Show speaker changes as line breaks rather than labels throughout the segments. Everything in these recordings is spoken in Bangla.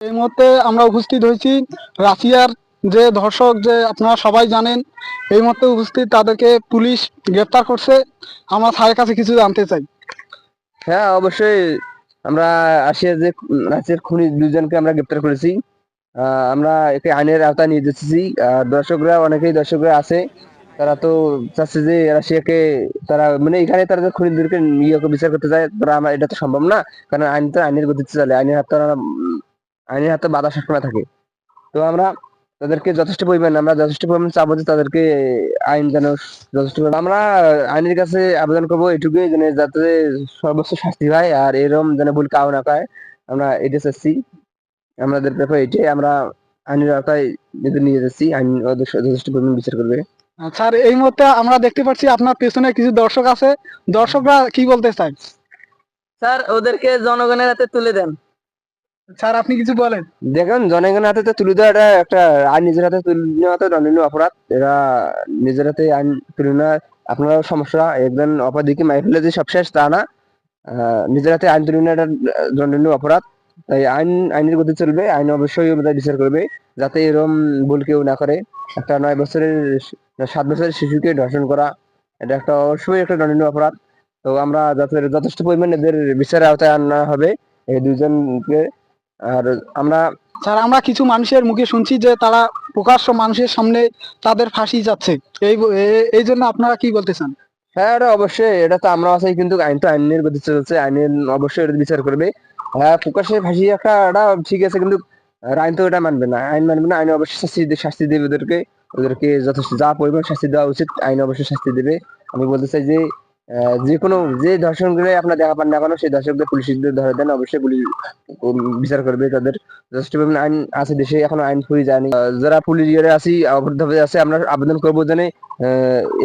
এই মুহূর্তে আমরা উপস্থিত হয়েছি রাশিয়ার যে ধর্ষক, যে আপনারা সবাই জানেন, এই মুহূর্তে উপস্থিত তাদেরকে পুলিশ গ্রেপ্তার করছে। আমরা স্যারের কাছে কিছু জানতে চাই।
হ্যাঁ অবশ্যই। আমরা আসিয়া যে রাজ্যের খুনি দুজনকে আমরা গ্রেপ্তার করেছি। আমরা একে আইনের আওতায় নিয়ে যাচ্ছি আর দর্শকরা, অনেকেই দর্শকরা আছে। তারা তো চাচ্ছে যে রাশিয়াকে তারা মানে এখানে তারা যে খুনিদেরকে ইয়ে বিচার করতে যায়, তারা আমরা, এটা তো সম্ভব না। কারণ আইন তো আইনের গতিতে চলে। আইনের হাতে তারা উম, আইনের হাতে বাধা সবসময় থাকে। তো আমরা তাদেরকে যথেষ্ট পরিমাণ আমরা যথেষ্ট পরিমাণ চাবো যে তাদেরকে আইন যেন যথেষ্ট আমরা আইনের কাছে আবেদন করব এটুকুই যেন যাতে সর্বোচ্চ শাস্তি হয় আর এরকম যেন ভুল কাউ না পায়। আমরা এটা চাচ্ছি আমাদের ব্যাপারে এটাই আমরা আইনের আওতায় এদের নিয়ে যাচ্ছি আইন যথেষ্ট পরিমাণ বিচার করবে।
স্যার এই মুহূর্তে আমরা দেখতে পাচ্ছি আপনার পেছনে কিছু দর্শক আছে। দর্শকরা কি বলতে চায়?
স্যার ওদেরকে জনগণের হাতে তুলে দেন।
স্যার, আপনি কিছু বলেন।
দেখুন, জনগণের হাতে তো তুলে দেওয়াটা একটা আইন নিজের হাতে তুলে নেওয়া তো দণ্ডনীয় অপরাধ। এরা নিজের হাতে আইন তুলে নেওয়া সমস্যা। একজন অপরাধীকে মাই ফেলে যে সব শেষ, তা না। নিজের হাতে আইন তুলে নেওয়াটা দণ্ডনীয় অপরাধ। তাই আইন, আইনের গতি চলবে। আইন অবশ্যই বিচার করবে, যাতে এরকম ভুল কেউ না করে। একটা নয় বছরের সাত বছরের শিশুকে ধর্ষণ করা, এটা একটা অবশ্যই একটা দণ্ডনীয় অপরাধ। তো আমরা যাতে, যথেষ্ট পরিমাণে এদের বিচারের আওতায় আনা হবে, এই দুজনকে আর আমরা
স্যার আমরা কিছু মানুষের মুখে শুনছি যে তারা প্রকাশ্য মানুষের সামনে তাদের ফাঁসি যাচ্ছে। এই এই জন্য আপনারা কি বলতে চান?
হ্যাঁ এটা অবশ্যই। এটা তো আমরা আছি কিন্তু আইন তো আইনের গতি চলছে আইনের অবশ্যই এটা বিচার করবে। হ্যাঁ প্রকাশ্যে ফাঁসি একটা এটা ঠিক আছে কিন্তু আইন তো এটা মানবে না। আইন মানবে না আইন অবশ্যই শাস্তি শাস্তি দেবে ওদেরকে। ওদেরকে যথেষ্ট যা পরিমাণ শাস্তি দেওয়া উচিত আইন অবশ্যই শাস্তি দেবে। আমি বলতে চাই যে যে কোনো যে ধর্ষণ করে আপনার দেখা পান না কেন, সেই দর্শকদের পুলিশদের ধরে দেন, অবশ্যই পুলিশ বিচার করবে। তাদের যথেষ্ট আইন আছে দেশে, এখনও আইন ফুরি যায়নি। যারা পুলিশ ইয়ে আছে অবরুদ্ধ হয়ে আছে, আমরা আবেদন করব যেন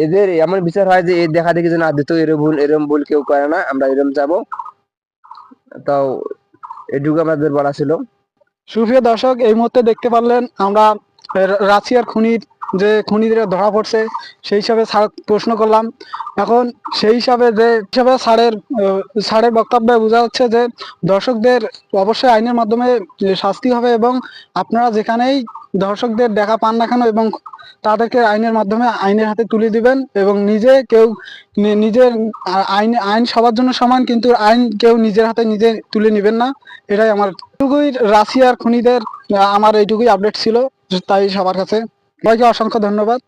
এদের এমন বিচার হয় যে এর দেখা দেখি যেন আদিত্য এরম ভুল এরম ভুল কেউ করে না, আমরা এরম যাব। তাও এটুকু আমাদের বলা ছিল।
সুপ্রিয় দর্শক, এই মুহূর্তে দেখতে পারলেন, আমরা রাশিয়ার খুনির যে খুনিদের ধরা পড়ছে, সেই হিসাবে প্রশ্ন করলাম। এখন সেই হিসাবে যে হিসাবে স্যারের স্যারের বক্তব্যে বোঝা যাচ্ছে যে, দর্শকদের অবশ্যই আইনের মাধ্যমে শাস্তি হবে এবং আপনারা যেখানেই দর্শকদের দেখা পান না কেন এবং তাদেরকে আইনের মাধ্যমে আইনের হাতে তুলে দিবেন এবং নিজে কেউ নিজের আইন আইন সবার জন্য সমান, কিন্তু আইন কেউ নিজের হাতে নিজে তুলে নেবেন না। এটাই আমার, এইটুকুই রাশিয়ার খুনিদের আমার এইটুকুই আপডেট ছিল, তাই সবার কাছে। সবাইকে অসংখ্য ধন্যবাদ।